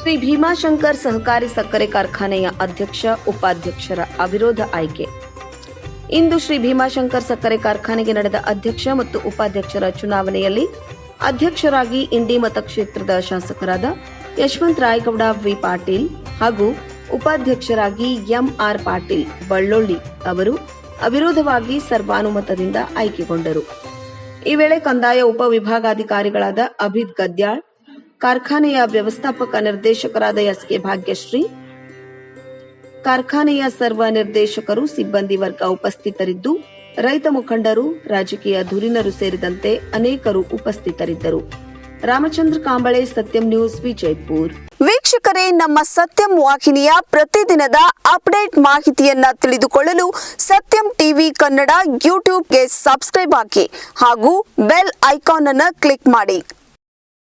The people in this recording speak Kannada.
ಶ್ರೀ ಭೀಮಾಶಂಕರ್ ಸಹಕಾರಿ ಸಕ್ಕರೆ ಕಾರ್ಖಾನೆಯ ಅಧ್ಯಕ್ಷ, ಉಪಾಧ್ಯಕ್ಷರ ಅವಿರೋಧ ಆಯ್ಕೆ. ಇಂದು ಶ್ರೀ ಭೀಮಾಶಂಕರ್ ಸಕ್ಕರೆ ಕಾರ್ಖಾನೆಗೆ ನಡೆದ ಅಧ್ಯಕ್ಷ ಮತ್ತು ಉಪಾಧ್ಯಕ್ಷರ ಚುನಾವಣೆಯಲ್ಲಿ ಅಧ್ಯಕ್ಷರಾಗಿ ಇಂಡಿ ಮತಕ್ಷೇತ್ರದ ಶಾಸಕರಾದ ಯಶವಂತ್ ರಾಯಗೌಡ, ವಿ ಪಾಟೀಲ್ ಹಾಗೂ ಉಪಾಧ್ಯಕ್ಷರಾಗಿ ಎಂ ಆರ್ ಪಾಟೀಲ್ ಬಳ್ಳೊಳ್ಳಿ ಅವರು ಅವಿರೋಧವಾಗಿ ಸರ್ವಾನುಮತದಿಂದ ಆಯ್ಕೆಗೊಂಡರು. ಈ ವೇಳೆ ಕಂದಾಯ ಉಪವಿಭಾಗಾಧಿಕಾರಿಗಳಾದ ಅಭಿತ್ ಗದ್ಯಾಳ್ ಕಾರ್ಖಾನೆಯ ವ್ಯವಸ್ಥಾಪಕ ನಿರ್ದೇಶಕರಾದ ಎಸ್ ಕೆ ಭಾಗ್ಯಶ್ರೀ, ಕಾರ್ಖಾನೆಯ ಸರ್ವ ನಿರ್ದೇಶಕರು, ಸಿಬ್ಬಂದಿ ವರ್ಗ ಉಪಸ್ಥಿತರಿದ್ದು, ರೈತ ಮುಖಂಡರು, ರಾಜಕೀಯ ಧುರೀಣರು ಸೇರಿದಂತೆ ಅನೇಕರು ಉಪಸ್ಥಿತರಿದ್ದರು. ರಾಮಚಂದ್ರ ಕಾಂಬಳೆ, ಸತ್ಯಂ ನ್ಯೂಸ್, ವಿಜಯಪುರ್. ವೀಕ್ಷಕರೇ, ನಮ್ಮ ಸತ್ಯಂ ವಾಹಿನಿಯ ಪ್ರತಿದಿನದ ಅಪ್ಡೇಟ್ ಮಾಹಿತಿಯನ್ನ ತಿಳಿದುಕೊಳ್ಳಲು ಸತ್ಯಂ ಟಿವಿ ಕನ್ನಡ ಯೂಟ್ಯೂಬ್ಗೆ ಸಬ್ಸ್ಕ್ರೈಬ್ ಹಾಕಿ ಹಾಗೂ ಬೆಲ್ ಐಕಾನ್ ಅನ್ನು ಕ್ಲಿಕ್ ಮಾಡಿ.